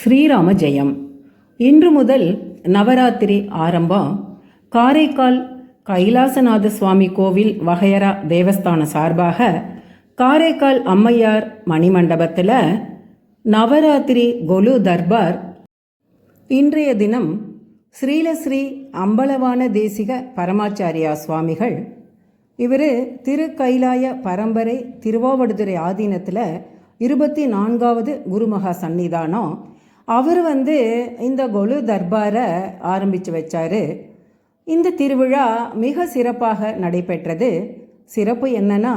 ஸ்ரீராம ஜெயம். இன்று முதல் நவராத்திரி ஆரம்பம். காரைக்கால் கைலாசநாத சுவாமி கோவில் வகையரா தேவஸ்தான சார்பாக காரைக்கால் அம்மையார் மணிமண்டபத்தில் நவராத்திரி கொலு தர்பார். இன்றைய தினம் ஸ்ரீலஸ்ரீ அம்பலவான தேசிக பரமாச்சாரியா சுவாமிகள். இவர் திருக்கைலாய பரம்பரை திருவாவடுதுறை ஆதீனத்தில் இருபத்தி நான்காவது குருமகா சந்நிதானம். அவர் வந்து இந்த கொலு தர்பாரை ஆரம்பித்து வச்சார். இந்த திருவிழா மிக சிறப்பாக நடைபெற்றது. சிறப்பு என்னன்னா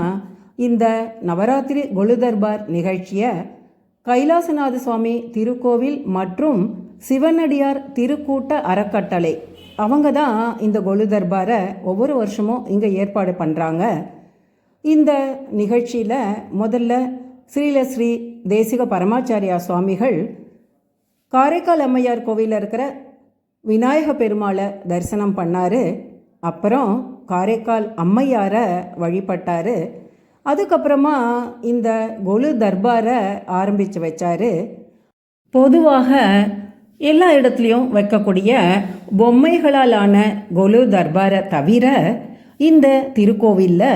இந்த நவராத்திரி கொலு தர்பார் நிகழ்ச்சியை கைலாசநாத சுவாமி திருக்கோவில் மற்றும் சிவனடியார் திருக்கூட்ட அறக்கட்டளை அவங்க தான் இந்த கொலு தர்பாரை ஒவ்வொரு வருஷமும் இங்கே ஏற்பாடு பண்ணுறாங்க இந்த நிகழ்ச்சியில் முதல்ல ஸ்ரீலஸ்ரீ தேசிக பரமாச்சாரியா சுவாமிகள் காரைக்கால் அம்மையார் கோவிலில் இருக்கிற விநாயக பெருமாளை தரிசனம் பண்ணார். அப்புறம் காரைக்கால் அம்மையாரை வழிபட்டார். அதுக்கப்புறமா இந்த கொலு தர்பாரை ஆரம்பித்து வச்சார். பொதுவாக எல்லா இடத்துலையும் வைக்கக்கூடிய பொம்மைகளாலான கொலு தர்பாரை தவிர இந்த திருக்கோவிலில்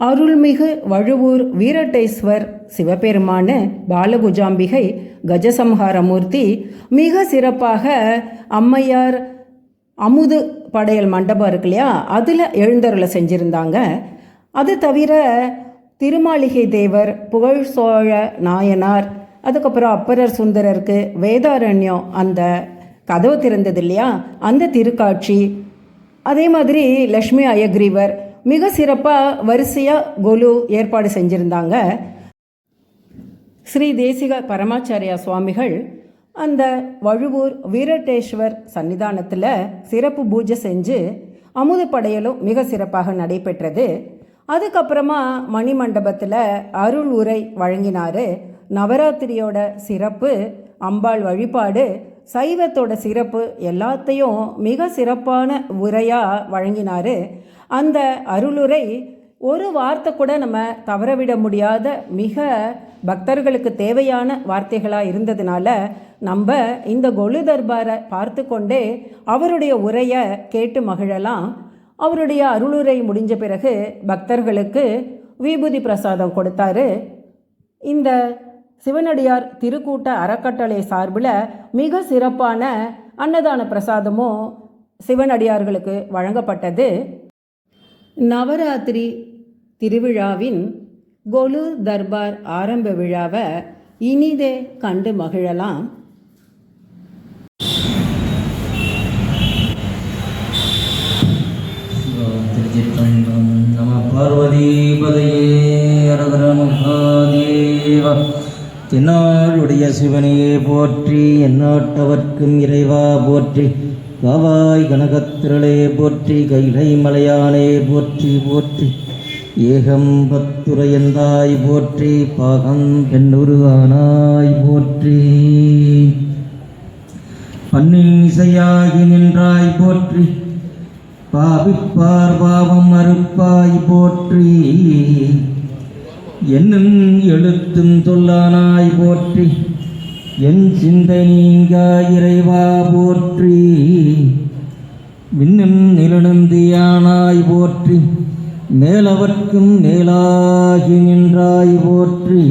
அருள்மிகு வழுவூர் வீரட்டேஸ்வர் சிவபெருமான பாலகுஜாம்பிகை கஜசம்ஹாரமூர்த்தி மிக சிறப்பாக அம்மையார் அமுது படையல் மண்டபம் இருக்கு இல்லையா? அதில் எழுந்தருளை செஞ்சுருந்தாங்க. அது தவிர திருமாளிகை தேவர் புகழ் சோழ நாயனார் அதுக்கப்புறம் அப்பரர் சுந்தரருக்கு வேதாரண்யம் அந்த கதவு திறந்தது இல்லையா? அந்த திருக்காட்சி. அதே மாதிரி லக்ஷ்மி அயக்ரீவர் மிக சிறப்பாக வரிசையாக கொலு ஏற்பாடு செஞ்சுருந்தாங்க. ஸ்ரீ தேசிக பரமாச்சாரியா சுவாமிகள் அந்த வழுவூர் வீரட்டேஸ்வர் சன்னிதானத்தில் சிறப்பு பூஜை செஞ்சு அமுது படையலும் மிக சிறப்பாக நடைபெற்றது. அதுக்கப்புறமா மணிமண்டபத்தில் அருள் உரை வழங்கினார். நவராத்திரியோட சிறப்பு அம்பாள் வழிபாடு சைவத்தோட சிறப்பு எல்லாத்தையும் மிக சிறப்பான உரையாக வழங்கினார். அந்த அருளுரை ஒரு வார்த்தை கூட நம்ம தவறவிட முடியாத மிக பக்தர்களுக்கு தேவையான வார்த்தைகளாக இருந்ததுனால நம்ம இந்த கொலு தர்பாரை பார்த்து கொண்டே அவருடைய உரையை கேட்டு மகிழலாம். அவருடைய அருளுரை முடிஞ்ச பிறகு பக்தர்களுக்கு விபூதி பிரசாதம் கொடுத்தாரு. இந்த சிவனடியார் திருக்கூட்ட அறக்கட்டளை சார்பில் மிக சிறப்பான அன்னதான பிரசாதமும் சிவனடியார்களுக்கு வழங்கப்பட்டது. நவராத்திரி திருவிழாவின் கொலு தர்பார் ஆரம்ப விழாவை இனிதே கண்டு மகிழலாம். திருச்சிற்றம்பலம் நம பார்வதிபதையே அரகர மகாதேவ தென்னாளுடைய சிவனையே போற்றி எந்நாட்டவர்க்கும் இறைவா போற்றி காவாய் கனகத்திரளே போற்றி கைலை மலையானே போற்றி போற்றி. ஏகம் பத்துரையந்தாய் போற்றி பாகம் பெண்ணுருவானாய் போற்றி. பன்னிசையாகி நின்றாய் போற்றி பாவிப்பார் பாவம் அறுப்பாய் போற்றி. என்னும் எழுத்தும் தொல்லானாய் போற்றி. என் சிந்தை நீங்க இறைவா போற்றி. விண்ணும் நிலநந்தியானாய் போற்றி. மேலவர்க்கும் மேலாகி நின்றாய் போற்றி.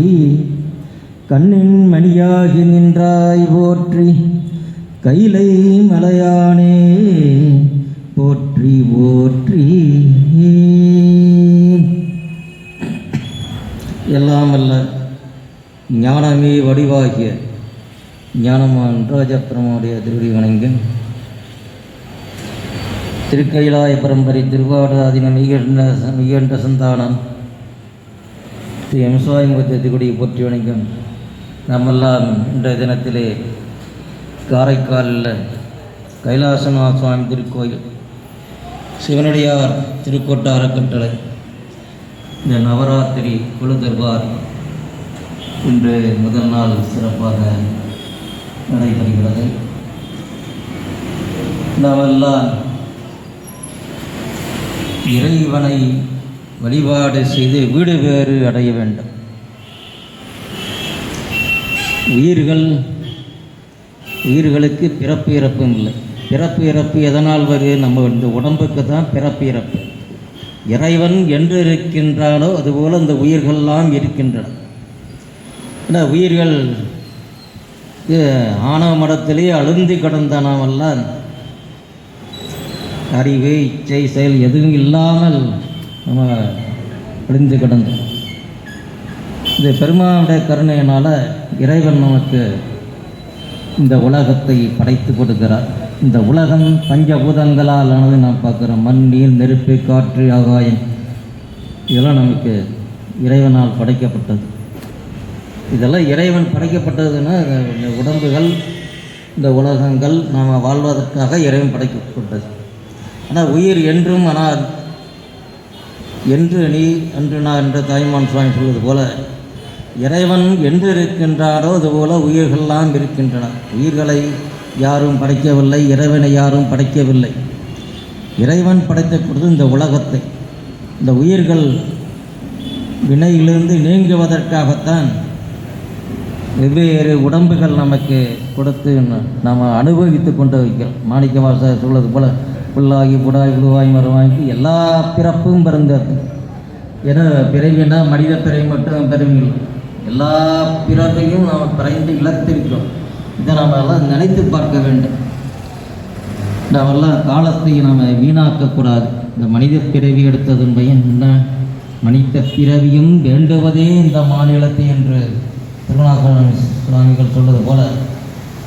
கண்ணின் மணியாகி நின்றாய் போற்றி. கைலை மலையானே போற்றி போற்றி. எல்லாம் அல்ல ஞானமே வடிவாகிய ஞானமான் ராஜப்பிரமுடைய திருவடி வணங்கும் திருக்கைலாய பரம்பரை திருவாடாதின மிகண்ட மிகண்ட சந்தானம். ஸ்ரீ எம்சாயமுகத்தை போற்றி வணங்கும். நம்மெல்லாம் இன்றைய தினத்திலே காரைக்காலில் கைலாசநாத சுவாமி திருக்கோயில் சிவனடியார் திருக்கோட்ட அறக்கட்டளை இந்த நவராத்திரி குழு தர்பார் இன்று முதல் நாள் சிறப்பாக நடைபெறுகிறது. நாமெல்லாம் இறைவனை வழிபாடு செய்து வீடு வேறு அடைய வேண்டும். உயிர்கள் உயிர்களுக்கு பிறப்பு இறப்பும் இல்லை. பிறப்பு இறப்பு எதனால் வருது? நம்ம இந்த உடம்புக்கு தான் பிறப்பு இறப்பு. இறைவன் என்று இருக்கின்றானோ அதுபோல் இந்த உயிர்கள்லாம் இருக்கின்றன. ஏன்னா உயிர்கள் ஆணவ மடத்திலே அழுந்தி கிடந்த அறிவு இச்சை செயல் எதுவும் இல்லாமல் நம்ம அழிந்து கிடந்தோம். இந்த பெருமானுடைய கருணையினால் இறைவன் நமக்கு இந்த உலகத்தை படைத்து கொடுக்கிறார். இந்த உலகம் பஞ்சபூதங்களால் ஆனது நாம் பார்க்குறோம். மண் நீர் நெருப்பு காற்று ஆகாயம். இதெல்லாம் நமக்கு இறைவனால் படைக்கப்பட்டது. இதெல்லாம் இறைவன் படைக்கப்பட்டதுன்னா இந்த உடம்புகள் இந்த உலகங்கள் நாம் வாழ்வதற்காக இறைவன் படைக்கப்பட்டது. ஆனால் உயிர் என்றும் ஆனால் என்று நீ என்று நான் என்ற தாய்மான் சுவாமி சொல்வது போல இறைவன் என்று இருக்கின்றாரோ அதுபோல உயிர்கள்லாம் இருக்கின்றன. உயிர்களை யாரும் படைக்கவில்லை இறைவனை யாரும் படைக்கவில்லை. இறைவன் படைத்த இந்த உலகத்தை இந்த உயிர்கள் வினையிலிருந்து நீங்குவதற்காகத்தான் வெவ்வேறு உடம்புகள் நமக்கு கொடுத்து நாம் அனுபவித்து கொண்டு வைக்கிறோம். மாணிக்க வாசகர் சொல்வது போல் புல்லாகி புடாய் புழுவாய் மறுவாய்க்கு எல்லா பிறப்பும் பிறந்தது. ஏன்னா பிறவினா மனித பிறவி மட்டும் பிறவி எல்லா பிறவையும் நாம் பிறந்து இழத்திருக்கிறோம். இதை நாம் எல்லாம் நினைத்து பார்க்க வேண்டும். நாமெல்லாம் காலத்தை நாம் வீணாக்கக்கூடாது இந்த மனித பிறவி எடுத்ததன் பயன் என்ன? மனித பிறவியும் வேண்டுவதே இந்த மாநிலத்தை என்று திருநாகரன் சுவாமிகள் சொல்வது போல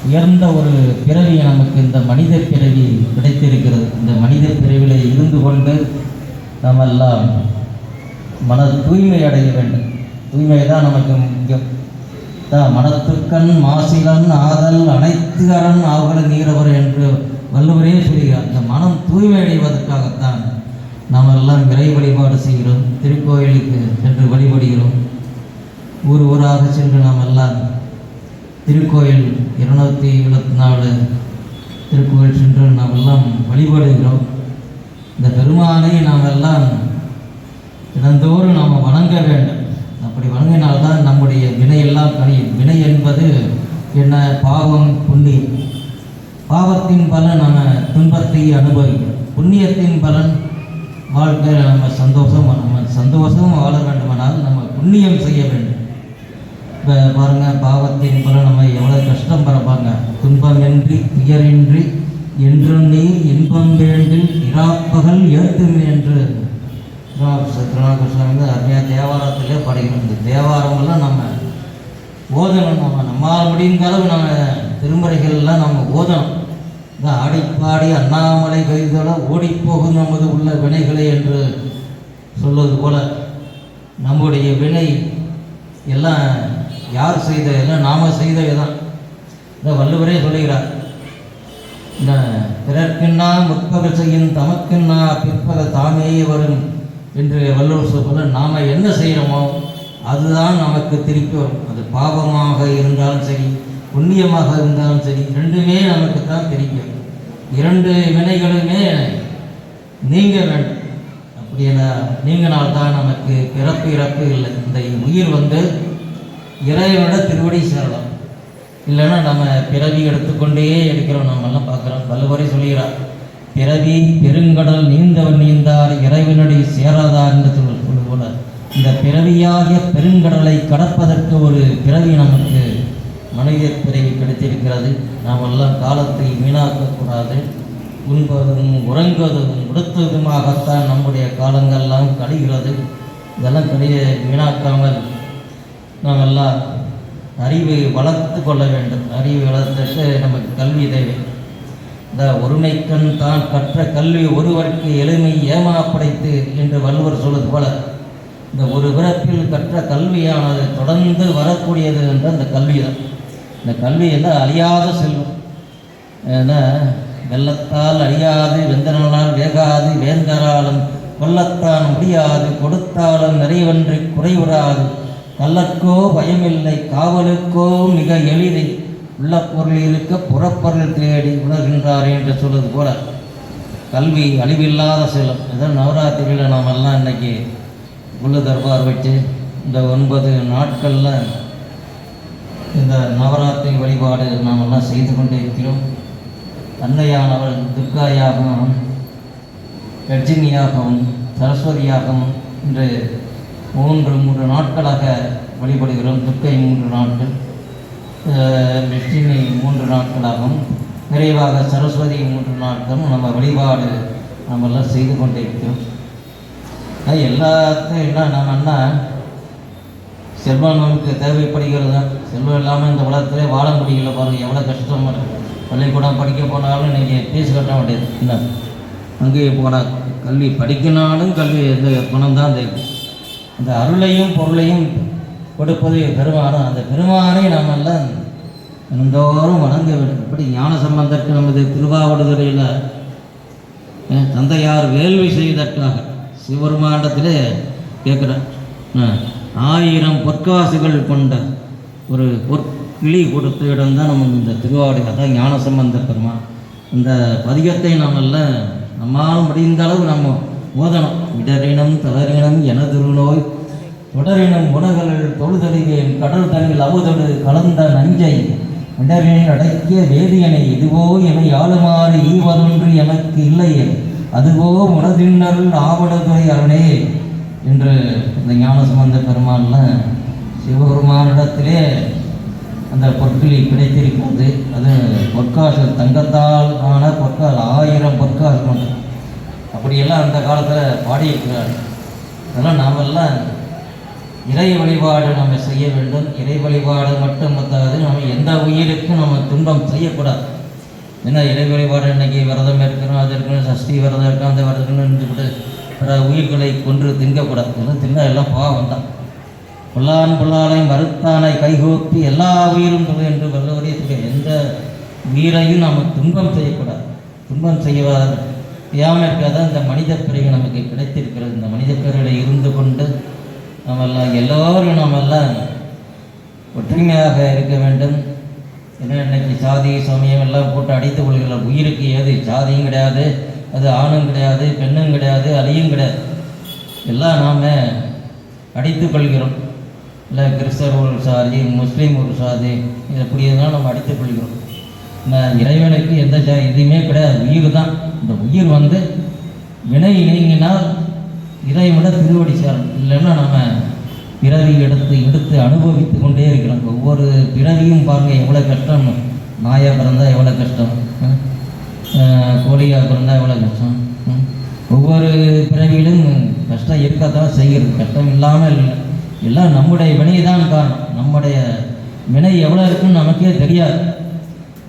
உயர்ந்த ஒரு பிறவி நமக்கு இந்த மனித பிறவி கிடைத்திருக்கிறது. இந்த மனித பிறவியில் இருந்து கொண்டு நாம் எல்லாம் மன தூய்மை அடைய வேண்டும். தூய்மை தான் நமக்கு முக்கியம். தான் மனத்துக்கண் மாசிலன் ஆதல் அனைத்து அரண் ஆவல நீரவர் என்று வள்ளுவரே சொல்கிறார். இந்த மனம் தூய்மை அடைவதற்காகத்தான் நாம் எல்லாம் இறை வழிபாடு செய்கிறோம். திருக்கோயிலுக்கு சென்று வழிபடுகிறோம். ஊர் ஊராக சென்று நாம் எல்லாம் திருக்கோயில் இருநூத்தி இருபத்தி நாலு திருக்கோயில் சென்று நாம் எல்லாம் வழிபடுகிறோம். இந்த பெருமானை நாம் எல்லாம் தினந்தோறும் நாம் வணங்க வேண்டும். அப்படி வணங்கினால்தான் நம்முடைய வினையெல்லாம் கணியும் வினை என்பது என்ன? பாவம் புண்ணியம். பாவத்தின் பலன் நம்ம துன்பத்தை அனுபவிக்கிறோம். புண்ணியத்தின் பலன் வாழ்க்கையில் நம்ம சந்தோஷம் நம்ம சந்தோஷமும் வாழ வேண்டுமானால் நம்ம புண்ணியம் செய்ய வேண்டும். இப்போ பாருங்கள் பாவத்தின் பலன் நம்ம எவ்வளோ கஷ்டம் பரப்பாங்க துன்பமின்றி துயரின்றி என்றும் நீ இன்பம் வேண்டில் இராப்பகல் ஏத்துமே என்று திருநாகிருஷ்ணன் வந்து அருமையாக தேவாரத்திலே படிக்கணும் இந்த தேவாரமெல்லாம் நம்ம ஓதணும் நம்ம நம்மால் முடிந்த அளவு நம்ம திருமுறைகள்லாம் நம்ம ஓதணும். இந்த ஆடிப்பாடி அண்ணாமலை கைதோட ஓடிப்போகும் நமது உள்ள வினைகளை என்று சொல்வது போல நம்முடைய வினை எல்லாம் யார் செய்த எல்லாம் நாம செய்தவை தான் இந்த வள்ளுவரே சொல்லுகிறார் இந்த பிறர்க்கின்னா முற்பகல் செய்யும் தமக்குன்னா பிற்பக தாமே வரும் என்று வள்ளுவர் சொல்ல நாம் என்ன செய்கிறோமோ அதுதான் நமக்கு திருப்பி வரும். அது பாவமாக இருந்தாலும் சரி புண்ணியமாக இருந்தாலும் சரி ரெண்டுமே நமக்கு தான் திருப்பி வரும். இரண்டு வினைகளுமே நீங்க வேண்டும். அப்படி என நீங்கினால்தான் நமக்கு பிறப்பு இறப்பு இல்லை. இந்த உயிர் வந்து இறைவனோட திருவடி சேரலாம். இல்லைன்னா நம்ம பிறவி எடுத்துக்கொண்டே எடுக்கிறோம். நம்ம எல்லாம் பார்க்குறோம். வள்ளுவரை சொல்கிறார் பிறவி பெருங்கடல் நீந்தவன் நீந்தார் இறைவனடி சேராதார் என்று சொல்ல சொல்வது போல இந்த பிறவியாகிய பெருங்கடலை கடப்பதற்கு ஒரு பிறவி நமக்கு மனித பிறவி கிடைத்திருக்கிறது. நாமெல்லாம் காலத்தை வீணாக்கக்கூடாது உண்பதும் உறங்குவதும் உடுத்துவதுமாகத்தான் நம்முடைய காலங்கள்லாம் கழிகிறது. இதெல்லாம் கழிய வீணாக்காமல் நாம் எல்லாம் அறிவை வளர்த்து கொள்ள வேண்டும். அறிவை வளர்த்துட்டு நமக்கு கல்வி தேவை. இந்த ஒருமைக்கண் தான் கற்ற கல்வி ஒருவருக்கு எளிமை ஏமா படைத்து என்று வள்ளுவர் சொல்வது போல இந்த ஒரு பிறப்பில் கற்ற கல்வியானது தொடர்ந்து வரக்கூடியது என்ற அந்த கல்வி தான் இந்த கல்வி எல்லாம் அழியாத செல்வம். ஏன்னா வெள்ளத்தால் அழியாது வெந்தனால் வேகாது வேந்தராலும் கொல்லத்தான் முடியாது கொடுத்தாலும் நிறைவன்றி குறைவுறாது. கள்ளக்கோ பயமில்லை காவலுக்கோ மிக எளிதை உள்ள பொருள் இருக்க புறப்பொருள் தேடி உணர்கின்றார் என்று சொல்வது போல கல்வி அழிவில்லாத செல்லும். இதான் நவராத்திரியில் நாம் எல்லாம் இன்னைக்கு உள்ள தர்பார் வச்சு இந்த ஒன்பது நாட்களில் இந்த நவராத்திரி வழிபாடு நாம் எல்லாம் செய்து கொண்டே இருக்கிறோம். அன்னையானவள் துர்காயாகவும் கர்ஜினியாகவும் சரஸ்வதியாகவும் இன்று மூன்று மூன்று நாட்களாக வழிபடுகிறோம். துர்க்கை மூன்று நாட்கள். அஹ், லட்சுமி மூன்று நாட்களாகவும் விரைவாக சரஸ்வதி மூன்று நாட்களும் நம்ம வழிபாடு நம்மெல்லாம் செய்து கொண்டே இருக்கிறோம் அது எல்லாத்தையும் என்ன நம்ம என்ன செல்வம் நமக்கு தேவைப்படுகிறது. தான் செல்வம் இல்லாமல் இந்த உலகத்திலே வாழ முடியல பாருங்க. எவ்வளோ கஷ்டம். பள்ளிக்கூடம் படிக்க போனாலும் இன்னைக்கு ஃபீஸ் கட்ட வேண்டியது. என்ன? அங்கேயே போனால் கல்வி படிக்கினாலும் கல்வி இந்த பணம் தான் தேவை. அந்த அருளையும் பொருளையும் கொடுப்பது பெருமானம் அந்த பெருமானை நாம் எல்லாம் தினந்தோறும் வணங்க வேண்டும். இப்படி ஞான சம்பந்தருக்கு நமது திருவாவடுதுறையில் தந்தையார் வேள்வி செய்தற்காக சிவபெருமாண்டத்திலே கேட்குறேன் ஆயிரம் பொற்காசுகள் கொண்ட ஒரு பொற்கிளி கொடுத்த இடம் தான் நம்ம இந்த திருவாவடி அதான் ஞானசம்பந்த பெருமான். இந்த பதிகத்தை நாம் எல்லாம் நம்மால் முடிந்த அளவு நம்ம ஓதனம் இடரினம் தளரினம் எனதுரு நோய். தொடரினம் உணகள் தொழுதறிவேன். கடல் தண்ணில் அமுதொடு கலந்த நஞ்சை. இடரின் அடக்கிய வேதியனை இதுவோ என ஆளுமாறு ஈவதொன்று எனக்கு இல்லையே. அதுவோ உனதின்னல் ஆவணத்துறை அருணே என்று இந்த ஞான ஞானசம்பந்த பெருமான்ல சிவபெருமானிடத்திலே அந்த பொற்களி கிடைத்திருக்கிறது. அது பொற்காசு தங்கத்தால் ஆன பொற்கால் ஆயிரம் பொற்காசு இப்படியெல்லாம் அப்படியெல்லாம் அந்த காலத்தில் பாடியிருக்கிறார். அதெல்லாம் நாமெல்லாம் இறை வழிபாடு நம்ம செய்ய வேண்டும். இறை வழிபாடு மட்டும் பத்தாது நம்ம எந்த உயிருக்கும் நம்ம துன்பம் செய்யக்கூடாது. ஏன்னா இறை வழிபாடு இன்றைக்கி விரதம் இருக்கிறோம் அது இருக்கணும் சஷ்டி விரதம் இருக்கணும் அந்த விரதம் இருக்கணும்னு பிற உயிர்களை கொன்று திங்கக்கூடாது. இதெல்லாம் தின்னா எல்லாம் பாவம் தான். புல்லான் பொல்லானை மறுத்தானை கைகோப்பி எல்லா உயிரும் தொழு என்று வல்லவரே எந்த உயிரையும் நாம் துன்பம் செய்யக்கூடாது. துன்பம் செய்யவாத செய்யாமல் தான் இந்த மனித பிறகு நமக்கு கிடைத்திருக்கிறது. இந்த மனித பிறவில இருந்து கொண்டு நம்மெல்லாம் எல்லோரும் நம்மெல்லாம் ஒற்றுமையாக இருக்க வேண்டும். ஏன்னா இன்னைக்கு சாதி சமயம் எல்லாம் போட்டு அடித்துக் கொள்கிற உயிருக்கு ஏது? சாதியும் கிடையாது அது ஆணும் கிடையாது பெண்ணும் கிடையாது அலியும் கிடையாது. எல்லாம் நாம் அடித்து கொள்கிறோம். இல்லை கிறிஸ்தவர் ஒரு சாதி முஸ்லீம் ஒரு சாதி இது அப்படியெல்லாம் நம்ம அடித்து கொள்கிறோம். இறைவனுக்கு எந்த இதுவுமே கிடையாது. உயிர் தான். இந்த உயிர் வந்து வினை நீங்கினால் இறைவனை திருவடி சேரும் இல்லைன்னா நம்ம பிறவி எடுத்து எடுத்து அனுபவித்து கொண்டே இருக்கிறோம். ஒவ்வொரு பிறவியும் பாருங்கள் எவ்வளோ கஷ்டம். நாயாக பிறந்தா எவ்வளோ கஷ்டம். கோழியாக பிறந்தா எவ்வளோ கஷ்டம். ஒவ்வொரு பிறவியிலும் கஷ்டம் இருக்கத்தான் செய்கிறது. கஷ்டம் இல்லாமல் இல்லை. எல்லாம் நம்முடைய வினை தான் காரணம். நம்முடைய வினை எவ்வளோ இருக்குன்னு நமக்கே தெரியாது.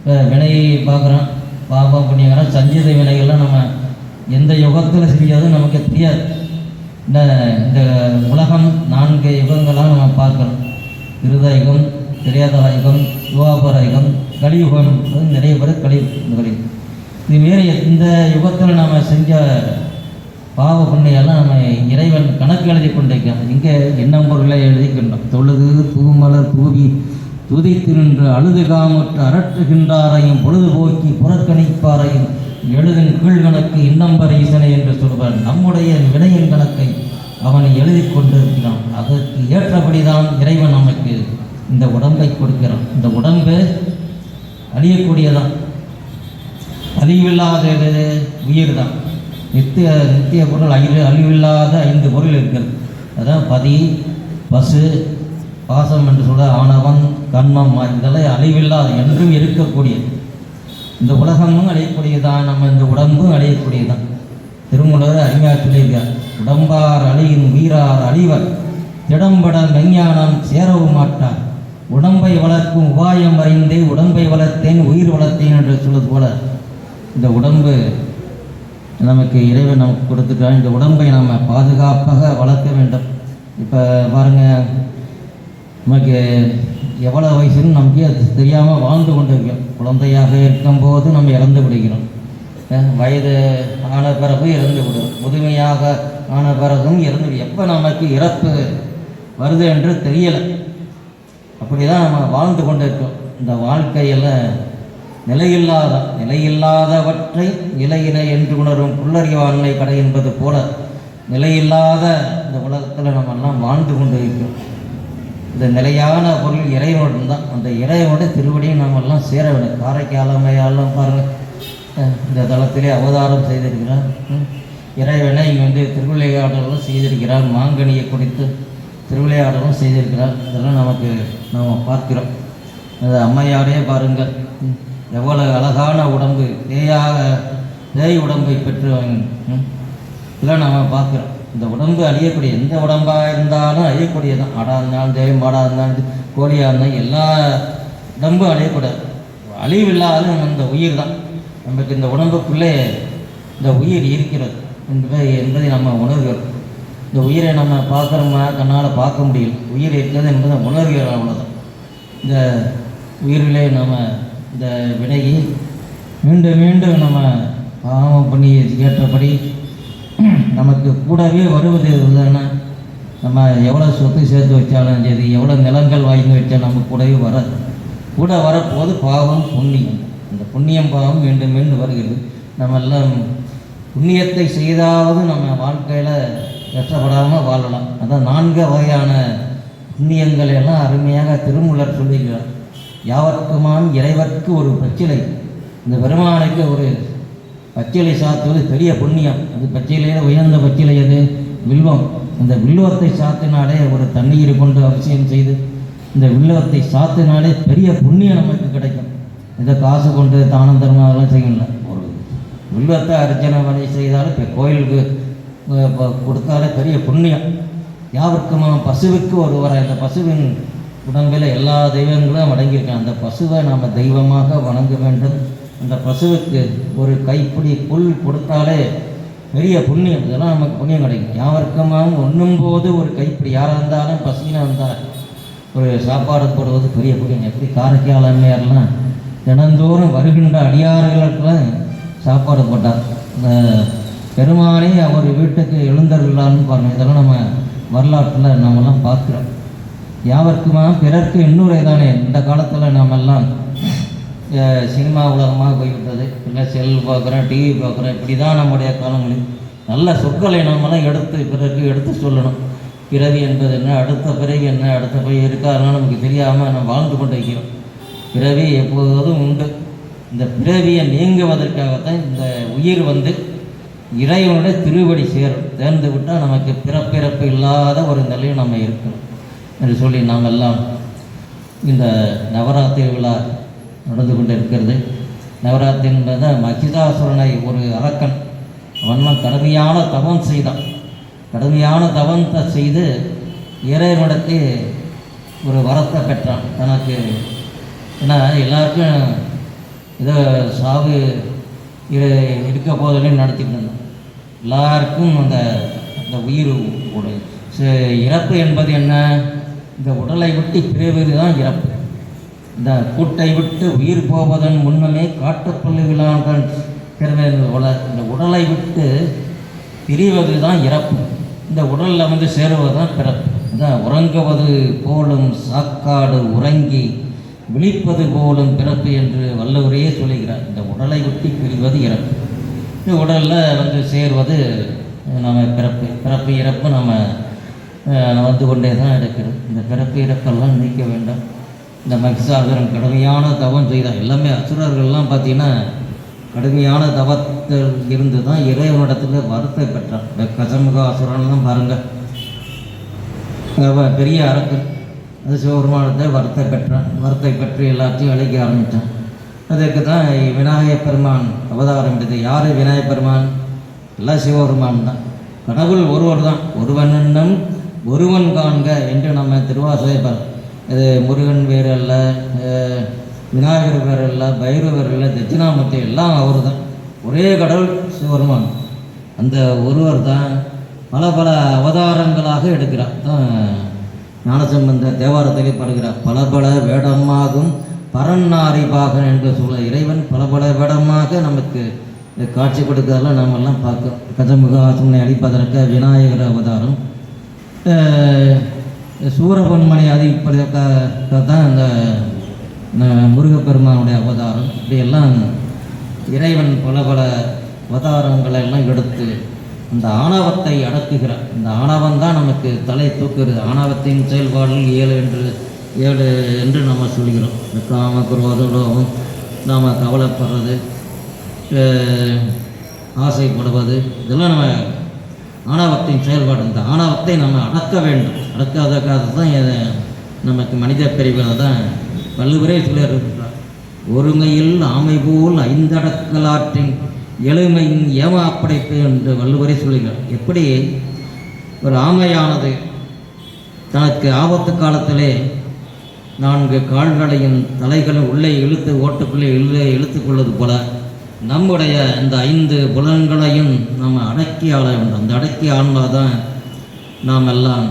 வினையை பார்க்குறோம் பாபம் புண்ணியங்கரம் சஞ்சீத வினைகள்லாம் நம்ம எந்த யுகத்தில் செஞ்சதும் நமக்கு தெரியாது. இந்த இந்த உலகம் நான்கு யுகங்களாக நம்ம பார்க்குறோம். இருத யுகம் திரையாதர யுகம் யுவாபர யுகம் கலியுகம் நிறைய பேர் கலி இந்த கலி இந்த யுகத்தில் நாம் செஞ்ச பாவ புண்ணியெல்லாம் நம்ம இறைவன் கணக்கு எழுதி கொண்டிருக்கிறோம் இங்கே எண்ணம் பொருளை எழுதிக்கின்றோம்? தொழுது தூமலர் தூவி துதித்து நின்று அழுதுகாமுற்று அரற்றுகின்றாரையும் பொழுதுபோக்கி புறக்கணிப்பாரையும் எழுதின் கீழ்கணக்கு இன்னம்பர் ஈசனை என்று சொல்வார். நம்முடைய வினையின் கணக்கை அவனை எழுதி கொண்டிருக்கிறான். அதற்கு ஏற்றபடிதான் இறைவன் நமக்கு இந்த உடம்பை கொடுக்கிறான். இந்த உடம்பு அழியக்கூடியதான். அழிவில்லாதது உயிர் தான் நித்திய நித்திய பொருள் அழி அழிவில்லாத ஐந்து பொருள் இருக்கிறது. அதான் பதி பசு பாசம் என்று சொல்ல ஆணவம் கண்மம் இதெல்லாம் அழிவில்லாத என்றும் இருக்கக்கூடியது. இந்த உலகமும் அழியக்கூடியதான் நம்ம இந்த உடம்பும் அழியக்கூடியதான் திருமூலர் அருமையாக சொல்லியிருக்கார் உடம்பார் அழியின் உயிரார் அழிவர் திடம்பட மெஞ்ஞானம் சேரவும் மாட்டார். உடம்பை வளர்க்கும் உபாயம் அறிந்தே உடம்பை வளர்த்தேன் உயிர் வளர்த்தேன் என்று சொல்வது போல இந்த உடம்பு நமக்கு இறைவன் நமக்கு கொடுத்துருக்கான் இந்த உடம்பை நம்ம பாதுகாப்பாக வளர்க்க வேண்டும். இப்போ பாருங்கள் நமக்கு எவ்வளோ வயசுன்னு நமக்கு அது தெரியாமல் வாழ்ந்து கொண்டிருக்கோம் குழந்தையாக இருக்கும்போது நம்ம இறந்து விடுகிறோம். வயது ஆன பிறகு இறந்து விடும் முதுமையாக ஆன பிறகும் இறந்து எப்போ நமக்கு இறப்பு வருது என்று தெரியலை. அப்படி தான் நம்ம வாழ்ந்து கொண்டிருக்கோம் இந்த வாழ்க்கையில் நிலையில்லாத நிலையில்லாதவற்றை நிலையினை என்று உணரும் புல்லறிவாண்மை கடை என்பது போல நிலையில்லாத இந்த உலகத்தில் நம்ம எல்லாம் வாழ்ந்து கொண்டு இருக்கிறோம் இந்த நிலையான பொருள் இறைவனுடன் தான். அந்த இறைவனுடைய திருவடியை நாம் எல்லாம் சேர வேண்டும். காரைக்காலமையாலும் பாருங்கள். இந்த தளத்திலே அவதாரம் செய்திருக்கிறார். இறைவனை இங்கே வந்து திருவிளையாடலும் செய்திருக்கிறார். மாங்கனியை குடித்து திருவிளையாடலும் செய்திருக்கிறார். இதெல்லாம் நமக்கு நாம் பார்க்கிறோம். அந்த அம்மையாரே பாருங்கள். எவ்வளோ எவ்வளவு அழகான உடம்பு தேயாக தேய் உடம்பை பெற்றவங்க இதெல்லாம் நாம் பார்க்குறோம். இந்த உடம்பு அழியக்கூடிய எந்த உடம்பாக இருந்தாலும் அழியக்கூடியதான் ஆடாக இருந்தாலும் தேவை மாடாக இருந்தாலும் கோழியாக இருந்தாலும் எல்லா உடம்பும் அழியக்கூடாது. அழிவில்லாத அந்த உயிர் தான் நமக்கு இந்த உடம்புக்குள்ளே இந்த உயிர் இருக்கிறது என்பதை என்பதை நம்ம உணர்கிறோம். இந்த உயிரை நம்ம பார்க்குறோமா கண்ணால் பார்க்க முடியல. உயிர் இருக்கிறது என்பதை உணர்கிறோம் அவ்வளோதான் இந்த உயிரிலே நம்ம இந்த விலகி மீண்டும் மீண்டும் நம்ம பாவம் பண்ணி ஏற்றபடி நமக்கு கூடவே வருவது இதுதானே நம்ம எவ்வளோ சொத்து சேர்த்து வச்சாலும் சரி எவ்வளோ நிலங்கள் வாங்கி வச்சாலும் நம்ம கூடவே வராது. கூட வரப்போது பாவம் புண்ணியம். இந்த புண்ணியம் பாவம் மீண்டும் மீண்டும் வருகிறது. நம்ம எல்லாம் புண்ணியத்தை செய்தாவது நம்ம வாழ்க்கையில் கஷ்டப்படாமல் வாழலாம். அதான் நான்கு வகையான புண்ணியங்களை எல்லாம் அருமையாக திருமூலர் சொல்லுகிறார். யாவர்க்குமான் இறைவர்க்கு ஒரு பிரச்சனை. இந்த பெருமானுக்கு ஒரு பச்சிலை சாத்துவது பெரிய புண்ணியம். அது பச்சிலையில் உயர்ந்த பச்சிலை அது. வில்வம். இந்த வில்வத்தை சாத்தினாலே ஒரு தண்ணீர் கொண்டு அவசியம் செய்து இந்த வில்லவத்தை சாத்தினாலே பெரிய புண்ணியம் நமக்கு கிடைக்கும். இதை காசு கொண்டு தானம் தர்மம் அதெல்லாம் செய்யல ஒரு வில்வத்தை அர்ச்சனை பண்ணி செய்தாலும் இப்போ கோயிலுக்கு கொடுத்தாலே பெரிய புண்ணியம். யாவருக்குமா பசுவுக்கு ஒருவரை இந்த பசுவின் உடம்பில் எல்லா தெய்வங்களும் அடங்கியிருக்காங்க. அந்த பசுவை நாம் தெய்வமாக வணங்க வேண்டும். அந்த பசுவுக்கு ஒரு கைப்பிடி புல் கொடுத்தாலே பெரிய புண்ணியம். இதெல்லாம் நமக்கு புண்ணியம் கிடைக்கும். யாவர்க்கமாக ஒன்றும் போது ஒரு கைப்பிடி. யாராக இருந்தாலும் பசினா இருந்தால் ஒரு சாப்பாடு போடுவது பெரிய புண்ணியம். எப்படி காரைக்கால் அம்மையார்லாம் தினந்தோறும் வருகின்ற அடியார்களுக்கெல்லாம் சாப்பாடு போட்டார். இந்த பெருமானே அவர் வீட்டுக்கு எழுந்தருளான்னு பாருங்கள் இதெல்லாம் நம்ம வரலாற்றில் நாமெல்லாம் பார்க்குறோம். யாவர்க்குமா பிறர்க்கு இன்னொரு தானே இந்த காலத்தில் நாமெல்லாம் சினிமா உலகமாக போய்விட்டது. இல்லை செல் பார்க்குறேன் டிவி பார்க்குறேன். இப்படி தான் நம்முடைய காலங்களில் நல்ல சொற்களை நம்மளாம் எடுத்து பிறகு எடுத்து சொல்லணும். பிறவி என்பது என்ன அடுத்த பிறவி என்ன அடுத்த பிறவி இருக்கா நமக்கு தெரியாமல் நம்ம வாழ்ந்து கொண்டு இருக்கிறோம் பிறவி எப்போதும் உண்டு. இந்த பிறவியை நீங்குவதற்காகத்தான் இந்த உயிர் வந்து இறைவனுடைய திருவடி சேரும். தேர்ந்து விட்டால் நமக்கு பிறப்பிறப்பு இல்லாத ஒரு நிலையில் நம்ம இருக்கணும் என்று சொல்லி நாம் எல்லாம் இந்த நவராத்திரி விழா நடந்து கொண்டு இருக்கிறது நவராத்திரி என்பது மகிதாசுரனை ஒரு அரக்கன். வண்ணம் கடுமையான தவம் செய்தான். கடுமையான தவத்தை செய்து இறைவனிடத்தை ஒரு வரத்தை பெற்றான். தனக்கு ஏன்னா எல்லாருக்கும் இதை சாவு இரு இருக்க போதிலையும் நடத்திட்டு இருந்தான். எல்லாருக்கும் அந்த அந்த உயிர் உடல் ச- இறப்பு என்பது என்ன? இந்த உடலை விட்டு பிரிவது தான் இறப்பு. இந்த கூட்டை விட்டு உயிர் போவதன் முன்னமே காட்டுப்பள்ளிகளான் பிறந்த இந்த உடலை விட்டு பிரிவது தான் இறப்பு. இந்த உடலில் வந்து சேருவது தான் பிறப்பு. இதான் உறங்குவது போலும் சாக்காடு உறங்கி விழிப்பது போலும் பிறப்பு என்று வல்லவரையே சொல்லுகிறார். இந்த உடலை விட்டு பிரிவது இறப்பு. இந்த உடலில் வந்து சேர்வது நம்ம பிறப்பு. பிறப்பு இறப்பு நம்ம வந்து கொண்டே தான் இருக்கிறது. இந்த பிறப்பு இறப்பெல்லாம் நீக்க வேண்டாம். இந்த மகிஷாசுரன் கடுமையான தவம் செய்தார். எல்லாமே அசுரர்கள்லாம் பார்த்தீங்கன்னா கடுமையான தவத்தில் இருந்து தான் இறைவனிடத்தில் வருத்தை பெற்றான் இந்த கசமுக அசுரன்லாம் பாருங்கள் பெரிய அரக்கன் அது சிவபெருமானத்தை வருத்தை பெற்றான். வருத்தை பெற்று எல்லாத்தையும் அழைக்க ஆரம்பித்தான் அதற்கு தான் விநாயகப் பெருமான் அவதாரம் எடுத்து யார் விநாயகப் பெருமான்? எல்லாம் சிவபெருமான் தான். கடவுள் ஒருவர் தான் ஒருவனும் ஒருவன் காண்க என்று நம்ம திருவாசகை இது முருகன் வேறு அல்ல விநாயகர் வேறு அல்ல பைரவர் இல்லை தட்சிணாமூர்த்தி எல்லாம் அவர் தான் ஒரே கடவுள் சிவருமான் அந்த ஒருவர் தான் பல பல அவதாரங்களாக எடுக்கிறார். தான் ஞானசம்பந்த தேவாரத்திலே படுகிறார். பல பல வேடமாகும் பரநாரி பாகன் என்று சொல்ல இறைவன் பல பல வேடமாக நமக்கு காட்சி கொடுக்கறதெல்லாம் நம்மெல்லாம் பார்க்க பார்க்கிறோம். கஜமுக ஆசமனை அழிப்பதற்கு விநாயகர் அவதாரம். சூரபன்மனை அதிப்பதற்காக தான் இந்த முருகப்பெருமானுடைய அவதாரம். இப்படியெல்லாம் இறைவன் பல பல அவதாரங்களை எல்லாம் எடுத்து இந்த ஆணவத்தை அடக்குகிறார். இந்த ஆணவம் தான் நமக்கு தலை தூக்குறது ஆணவத்தின் செயல்பாடுகள் ஏழு என்று ஏழு என்று நம்ம சொல்கிறோம். இந்த காம குரோதலோகம் நாம் கவலைப்படுறது ஆசைப்படுவது இதெல்லாம் நம்ம ஆணாவத்தின் செயல்பாடு இந்த ஆணவத்தை நம்ம அடக்க வேண்டும். அடக்காதக்காக தான் நமக்கு மனித பிரிவில் தான் வள்ளுவரே சொல்லியிருக்கிறார். ஒருமையில் ஆமை போல் ஐந்தடக்கலாற்றின் எளிமையின் ஏமாப்படைப்பு என்று வள்ளுவரே சொல்லுகிறார் எப்படி? ஒரு ஆமையானது தனக்கு ஆபத்து காலத்திலே நான்கு கால்களையும் தலைகளும் உள்ளே இழுத்து ஓட்டுக்குள்ளே இழு இழுத்து கொள்வது போல நம்முடைய இந்த ஐந்து புலன்களையும் நம்ம அடக்கி ஆள வேண்டும் அந்த அடக்கி ஆண்டால் தான் நாம் எல்லாம்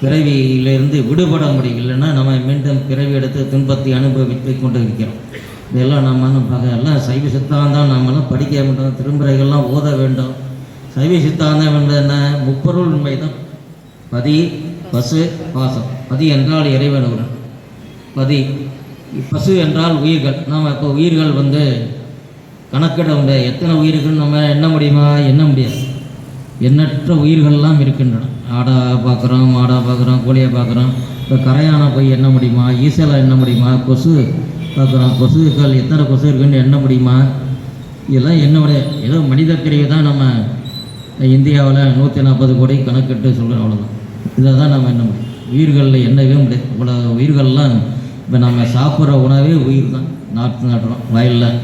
பிறவியிலிருந்து விடுபட முடியும். இல்லைன்னா நம்ம மீண்டும் பிறவி எடுத்து துன்பத்தை அனுபவித்து கொண்டு இருக்கிறோம் இதெல்லாம் நம்ம வந்து பார்க்க எல்லாம் சைவ சித்தாந்தம் நாமெல்லாம் படிக்க வேண்டும் திருமுறைகள்லாம் ஓத வேண்டும். சைவ சித்தாந்தம் என்ன? முப்பொருள் உண்மைதான். பதி பசு பாசம். பதி என்றால் இறைவன் ஒரு பதி பசு என்றால் உயிர்கள். நாம் இப்போ உயிர்கள் வந்து கணக்கிட முடியாது. எத்தனை உயிர்கள் நம்ம எண்ண முடியுமா? எண்ண முடியாது. எண்ணற்ற உயிர்கள்லாம் இருக்கின்றன. ஆடா பார்க்குறோம் மாடா பார்க்குறோம் கோழியை பார்க்குறோம். இப்போ கரையானை போய் எண்ண முடியுமா? ஈசலை எண்ண முடியுமா? கொசு பார்க்குறோம். கொசுக்கள் எத்தனை கொசு இருக்குன்னு எண்ண முடியுமா? இதெல்லாம் எண்ண ஏதோ மனித பிரிவு தான் நம்ம இந்தியாவில் நூற்றி நாற்பது கோடி கணக்கிட்டு சொல்கிறோம் அவ்வளோதான் இதை தான் நம்ம என்ன முடியும்? உயிர்களில் எண்ணவே முடியாது. இவ்வளோ உயிர்கள்லாம் இப்போ நம்ம சாப்பிட்ற உணவே உயிர் தான். நாற்று நாட்டுறோம். வயலில்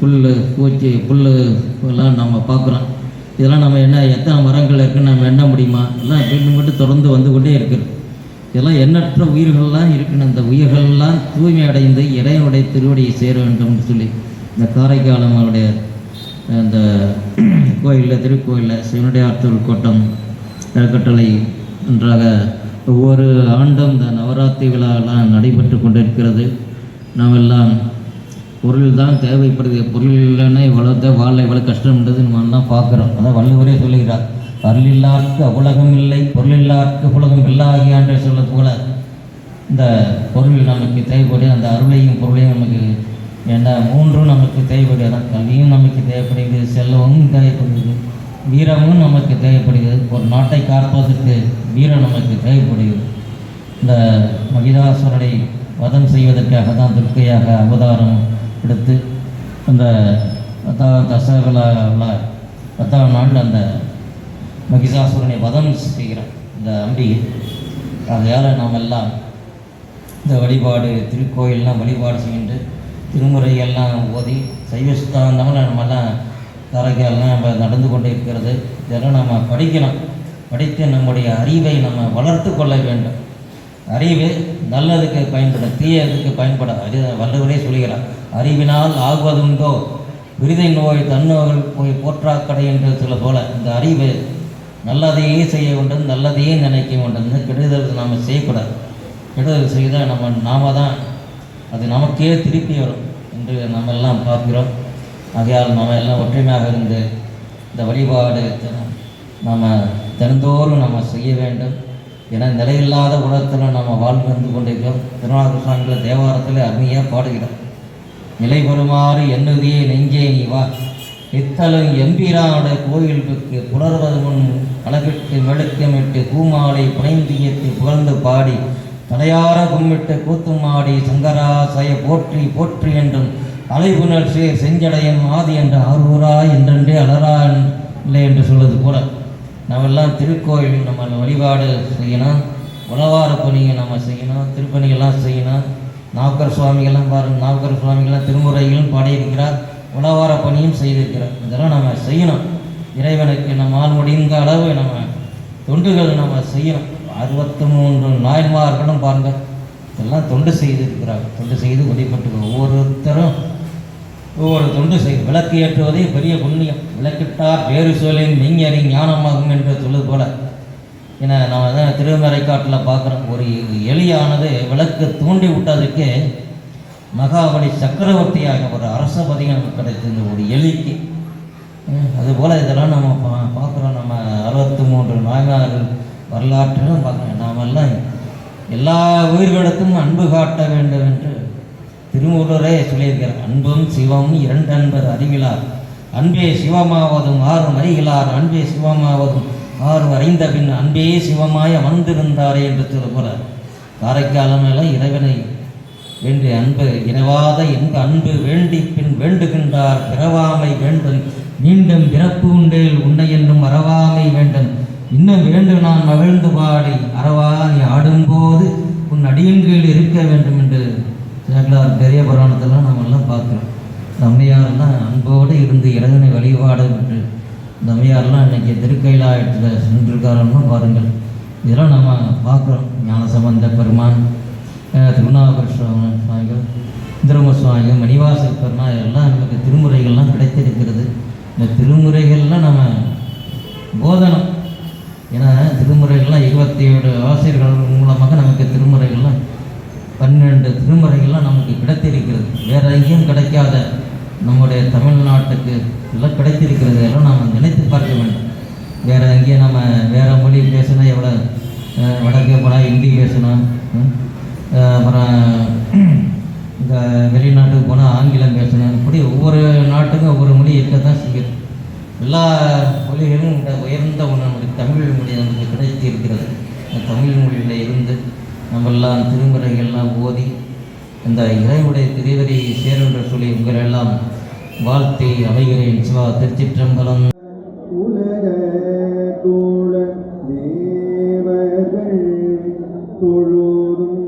புல் பூச்சி புல் எல்லாம் நம்ம பார்க்குறோம். இதெல்லாம் நம்ம என்ன எத்தனை மரங்கள் இருக்குன்னு நம்ம என்ன முடியுமா? எல்லாம் மீண்டும் மீண்டும் தொடர்ந்து வந்து கொண்டே இருக்குது. இதெல்லாம் எண்ணற்ற உயிர்கள்லாம் இருக்குன்னு அந்த உயிர்கள்லாம் தூய்மை அடைந்து இறைவனுடைய திருவடியை சேர வேண்டும்னு சொல்லி இந்த காரைக்கால் அவங்களுடைய அந்த கோயிலில் திருக்கோயிலில் சிவனுடைய ஆற்றல் கோட்டம் அறக்கட்டளை என்றாக ஒவ்வொரு ஆண்டும் இந்த நவராத்திரி விழாலாம் நடைபெற்று கொண்டிருக்கிறது. நாம் எல்லாம் பொருள் தான் தேவைப்படுது பொருள் இல்லைன்னா இவ்வளோ தான் வாழ இவ்வளோ கஷ்டம்ன்றது நம்ம பார்க்குறோம். அதான் வள்ளுவரே சொல்லுகிறார். அருள் இல்லார்க்கு உலகம் இல்லை பொருள் இல்லார்க்கு உலகம் இல்லாகியான்ற சொல்ல போல இந்த பொருள் நமக்கு தேவைப்படுது அந்த அருளையும் பொருளையும் நமக்கு ஏன்னா மூன்றும் நமக்கு தேவைப்படுகிறது கல்வியும் நமக்கு தேவைப்படுகிறது செல்வமும் தேவைப்படுகிறது வீரமும் நமக்கு தேவைப்படுகிறது ஒரு நாட்டை காப்பதற்கு வீரம் நமக்கு தேவைப்படுகிறது. இந்த மகிதாசுரனை வதம் செய்வதற்காக தான் துர்க்கையாக அவதாரம் எடுத்து அந்த பத்தாவது தசகலாவில் பத்தாவது நாளில் அந்த மகிஷாசுரனை வதம் செய்கிறான் இந்த அம்பிகை அதையால் நாம் எல்லாம் இந்த வழிபாடு திருக்கோயிலெலாம் வழிபாடு செய்கின்ற திருமுறையெல்லாம் ஓதி சைவ சித்தாந்தங்கள் நம்மெல்லாம் தரகெல்லாம் நம்ம நடந்து கொண்டு இருக்கிறது இதெல்லாம் நம்ம படிக்கணும். படித்து நம்முடைய அறிவை நம்ம வளர்த்து கொள்ள வேண்டும். அறிவு நல்லதுக்கு பயன்பட தீயதுக்கு பயன்பட அறி வல்லவரே சொல்கிறார் அறிவினால் ஆகுவதுண்டோ? விருதை நோய் தன்னோகள் போய் போற்றாக்கடை என்று சொல்ல போல இந்த அறிவு நல்லதையே செய்ய வேண்டும் நல்லதையே நினைக்க வேண்டும். கெடுதல் நாம் செய்யக்கூடாது. கெடுதல் செய்தால் நம்ம நாம தான் அது நமக்கே திருப்பி வரும் என்று நம்ம எல்லாம் பார்க்கிறோம். ஆகையால் நாம் எல்லாம் ஒற்றுமையாக இருந்து இந்த வழிபாடு நாம் தினந்தோறும் நம்ம செய்ய வேண்டும். என நிலையில்லாத உலகத்தில் நம்ம வாழ்ந்து வந்து கொண்டிருக்கிறோம். திருநாள் சுவாமிகள் தேவாரத்தில் அருமையாக பாடுகிறோம் நிலை பெறுமாறு என்னுதே நெஞ்சே நீ வா. இத்தலம் எம்பிரானுடைய கோயிலுக்கு புலர்வது முன் அழகிட்டு மெழுக்கமிட்டு பூமாலை புனைந்தியத்து புகழ்ந்து பாடி தலையார கும்பிட்டு கூத்துமாடி சங்கராசய போற்றி போற்றி என்றும் அலைபுணர் சேர் செஞ்சடையன் ஆதி என்ற ஆரூரா என்றென்றே அலரா இல்லை என்று சொல்வது போல. நம்மெல்லாம் திருக்கோயில் நம்ம வழிபாடு செய்யணும் உழவார பணியை நம்ம செய்யணும் திருப்பணிகள்லாம் செய்யணும். நாவுக்கர் சுவாமிகள்லாம் பாருங்க நாவுக்கர் சுவாமிகள்லாம் திருமுறைகளும் பாடியிருக்கிறார் உலவார பணியும் செய்திருக்கிறார். இதெல்லாம் நம்ம செய்யணும். இறைவனுக்கு நம்ம ஆள் முடிந்த அளவு நம்ம தொண்டுகள் நம்ம செய்யணும். அறுபத்தி மூன்று நாயன்மார்களும் பாருங்க இதெல்லாம் தொண்டு செய்திருக்கிறார். தொண்டு செய்து வழிபட்டு ஒவ்வொருத்தரும் ஒவ்வொரு தொண்டு செய் விளக்கு ஏற்றுவதே பெரிய புண்ணியம். விளக்கிட்டார் வேறு சொல்லின் நீங்க ஞானமாகும் என்று சொல்லுது போல. ஏன்னா நம்ம தான் திருமறைக்காட்டில் பார்க்குறோம் ஒரு எலியானது விளக்கு தூண்டி விட்டதுக்கு மகாபலி சக்கரவர்த்தியாக ஒரு அரசபதி நமக்கு கிடைத்தது ஒரு எலிக்கு. அதுபோல் இதெல்லாம் நம்ம பா பார்க்குறோம். நம்ம அறுபத்தி மூன்று நாயனார்கள் வரலாற்றிலும் பார்க்குறோம். நாமெல்லாம் எல்லா உயிர்களுக்கும் அன்பு காட்ட வேண்டும் என்று திருமூலரே சொல்லியிருக்கிறார். அன்பும் சிவமும் இரண்டு அன்பர் அறிவிலார். அன்பே சிவமாவதும் ஆறு அறிகிலார் அன்பே சிவமாவதும் ஆறு வரைந்த பின் அன்பே சிவமாய் அமர்ந்திருந்தாரே என்று திருப்புறார் காரைக்காலம் மேல இறைவனை வேண்டிய அன்பு இறைவாத எங்க அன்பு வேண்டி பின் வேண்டுகின்றார் பிறவாமை வேண்டும். மீண்டும் பிறப்பு உண்டேல் உன்னை என்றும் அறவாமை வேண்டும். இன்னும் வேண்டு நான் மகிழ்ந்து பாடி அறவா நீ ஆடும்போது உன் அடியின் கீழ் இருக்க வேண்டும் என்று சேக்கலார் பெரிய புராணத்தெல்லாம் நம்ம எல்லாம் பார்க்குறோம். இந்த அன்போடு இருந்து இறைவனை வழிபாடு என்று இந்த இன்றைக்கி திருக்கைலாயத்தில் சென்றிருக்காருன்னு பாருங்கள். இதெல்லாம் நம்ம பார்க்குறோம். ஞானசம்பந்த பெருமான் அஹ் சுவாமிகள் திரும சுவாமிகள் மணிவாசல் பெருமாள் எல்லாம் நமக்கு திருமுறைகள்லாம் கிடைத்திருக்கிறது. இந்த திருமுறைகள்லாம் நம்ம போதனம். ஏன்னா திருமுறைகள்லாம் இருபத்தி ஏழு ஆசிரியர்கள் மூலமாக நமக்கு திருமுறைகள்லாம் பன்னெண்டு திருமுறைகள்லாம் நமக்கு கிடைத்திருக்கிறது. வேற எங்கேயும் கிடைக்காத நம்முடைய தமிழ்நாட்டுக்கு எல்லாம் கிடைத்திருக்கிறது எல்லாம் நாம் நினைத்து பார்க்க வேண்டும். வேறு எங்கேயும் நம்ம வேறு மொழி பேசினா எவ்வளோ வடக்கே போனால் ஹிந்தி பேசணும் அப்புறம் இந்த வெளிநாட்டுக்கு போனால் ஆங்கிலம் பேசணும் இப்படி ஒவ்வொரு நாட்டுக்கும் ஒவ்வொரு மொழி இருக்க தான் செய்யுது. எல்லா மொழிகளும் இந்த உயர்ந்த ஒன்று நமக்கு தமிழ் மொழி நமக்கு கிடைத்து இருக்கிறது இந்த தமிழ் மொழியில் இருந்து நம்ம எல்லாம் திருமுறைகள்லாம் ஓதி இந்த இறைவுடைய திருவரி சேருன்ற சொல்லி உங்களெல்லாம் வாழ்த்தி அமைகிறேன் சிவா திருச்சிற்றம்பலம். உலக தோழ தேவர்கள் தொழுதும்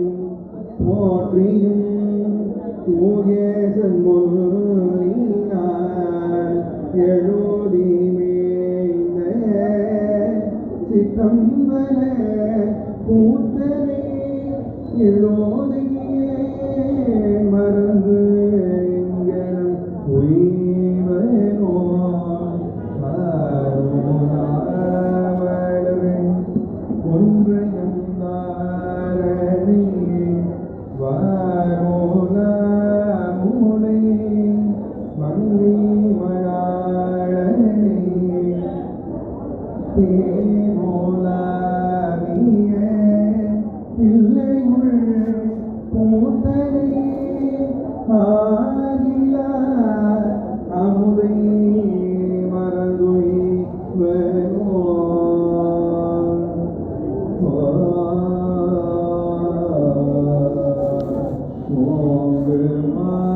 போற்றியும் தூயசன் மொழினார் எழுதி மேய்ந்த சிற்றம்பல கூட்டமே எழுதியே Confirmar